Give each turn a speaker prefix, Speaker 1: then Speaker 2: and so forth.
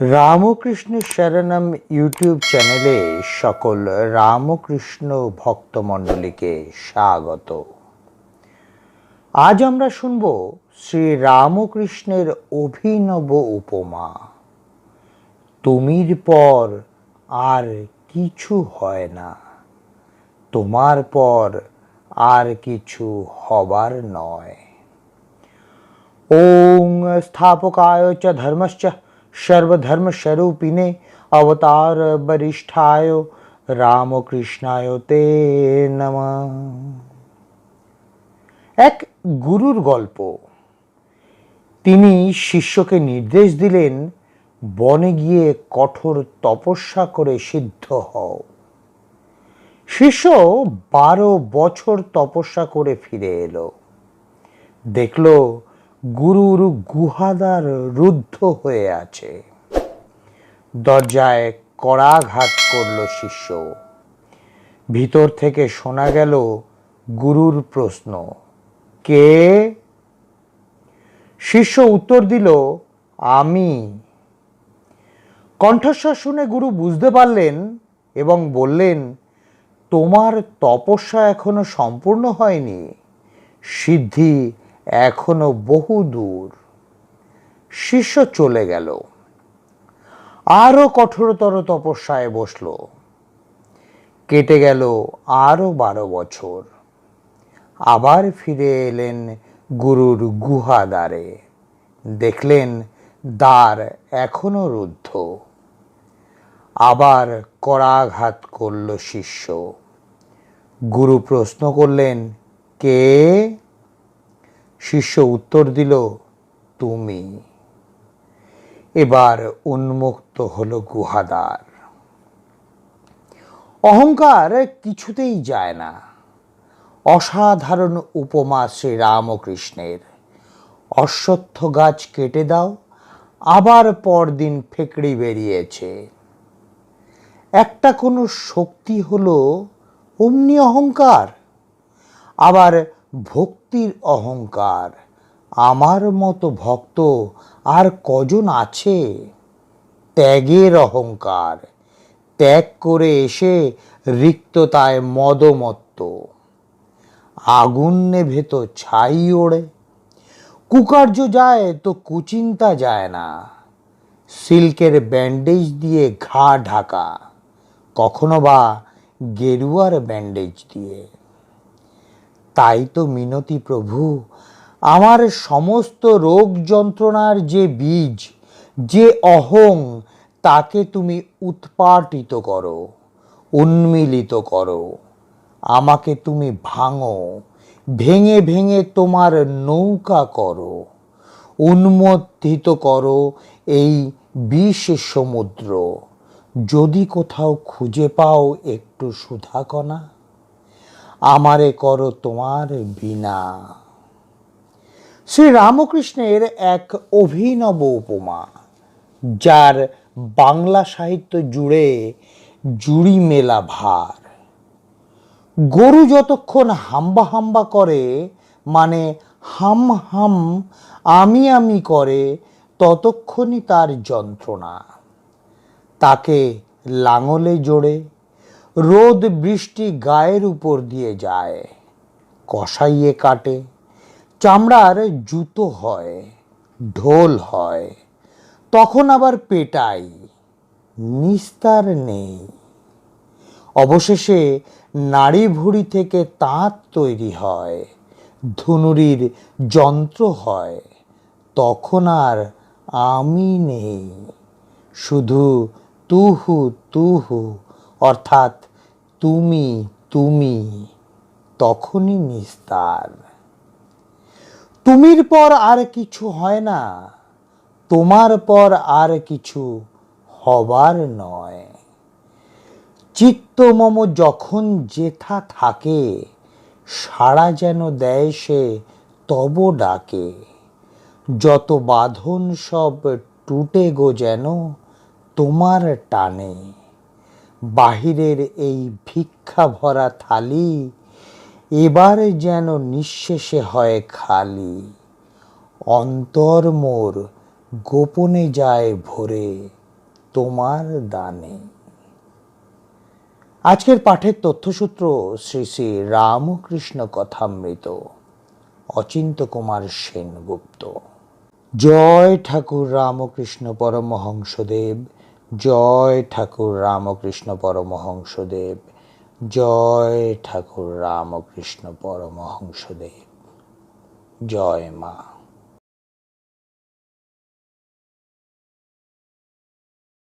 Speaker 1: রামকৃষ্ণের শরণম ইউটিউব চ্যানেলে সকল রামকৃষ্ণ ভক্তমণ্ডলীকে স্বাগত। আজ আমরা শুনব শ্রী রামকৃষ্ণের অভিনব উপমা। তুমির পর আর কিছু হয় না। তোমার পর আর কিছু হবার নয়। ওং স্থাপকায় চ ধর্মশ্চ धर्मश्च सर्वधर्मस्वरूपिणे अवतार वरिष्ठाय রামকৃষ্ণায় তে নম এক গুরুর গল্প তিনি শিষ্যকে নির্দেশ দিলেন বনে গিয়ে কঠোর তপস্যা করে সিদ্ধ হও শিষ্য বারো বছর তপস্যা করে ফিরে এলো দেখলো গুরুর গুহাদার রুদ্ধ হয়ে আছে। দরজায় কড়াঘাত করল শিষ্য। ভিতর থেকে শোনা গেল গুরুর প্রশ্ন, কে? শিষ্য উত্তর দিল, আমি। কণ্ঠস্বর শুনে গুরু বুঝতে পারলেন এবং বললেন, তোমার তপস্যা এখনও সম্পূর্ণ হয়নি। সিদ্ধি এখনও বহু দূর। শিষ্য চলে গেল। আরও কঠোরতর তপস্যায় বসল। কেটে গেল আরও বারো বছর। আবার ফিরে এলেন গুরুর গুহা দ্বারে দেখলেন দ্বার এখনও রুদ্ধ। আবার করাঘাত করল শিষ্য। গুরু প্রশ্ন করলেন, কে? শিষ্য উত্তর দিল, তুমি। এবার উন্মুক্ত হলো গুহাদার। অহংকার কিছুতেই যায় না। অসাধারণ উপমা শ্রী রামকৃষ্ণের অশ্বত্থ গাছ কেটে দাও, আবার পরদিন ফেকড়ি বেরিয়েছে। একটা কোনো শক্তি হলো অমনি অহংকার। আবার ভক্তির অহংকার। আমার মতো ভক্ত আর কজন আছে? ত্যাগের অহংকার। ত্যাগ করে এসে রিক্ততায় মদমত্ত। আগুন নেভে তো ছাই ওড়ে। কুকার্য যায় তো কুচিন্তা যায় না। সিল্কের ব্যান্ডেজ দিয়ে ঘা ঢাকা। কখনো বা গেরুয়ার ব্যান্ডেজ দিয়ে। তাই তো মিনতি প্রভু। আমার সমস্ত রোগ যন্ত্রণার যে বীজ, যে অহং, তাকে তুমি উৎপাটিত করো, উন্মিলিত করো। আমাকে তুমি ভাঙো, ভেঙে ভেঙে তোমার নৌকা করো উন্মত্তিত করো এই বিষ সমুদ্র। যদি কোথাও খুঁজে পাও একটু সুধাকণা। আমারে করো তোমার বিনা। শ্রী রামকৃষ্ণের এক অভিনব উপমা, যার বাংলা সাহিত্য জুড়ে জুড়ি মেলা ভার। গরু যতক্ষণ হাম্বা হাম্বা করে মানে হাম হাম আমি আমি করে, ততক্ষণই তার যন্ত্রণা। তাকে লাঙলে জোড়ে রোদ বৃষ্টি গায়ের উপর দিয়ে যায়, কষাইয়ে কাটে, চামড়ার জুতো হয়, ঢোল হয়, তখন আবার পেটাই, নিস্তার নেই। অবশেষে নাড়ি ভুড়ি থেকে তাঁত তৈরি হয়, ধনুরির যন্ত্র হয়, তখন আর আমি নেই, শুধু তুহু তুহু অর্থাৎ তুমি তুমি, তখনই নিস্তার। তুমির পর আর কিছু হয় না, তোমার পর আর কিছু হবার নয়। চিত্ত মম যখন যেথা থাকে, সাড়া যেন দেয় সে তব ডাকে। যত বাঁধন সব টুটে গো যেন তোমার টানে। বাহিরের এই ভিক্ষা ভরা থালি এবার যেন নিঃশেষে হয় খালি। অন্তর মোর গোপনে যায় ভরে তোমার দানে। আজকের পাঠের তথ্যসূত্র শ্রী শ্রী রামকৃষ্ণ কথামৃত, অচিন্ত কুমার সেনগুপ্ত। জয় ঠাকুর রামকৃষ্ণ পরমহংসদেব। জয় ঠাকুর রামকৃষ্ণ পরমহংসদেব জয় ঠাকুর রামকৃষ্ণ পরমহংসদেব জয় মা।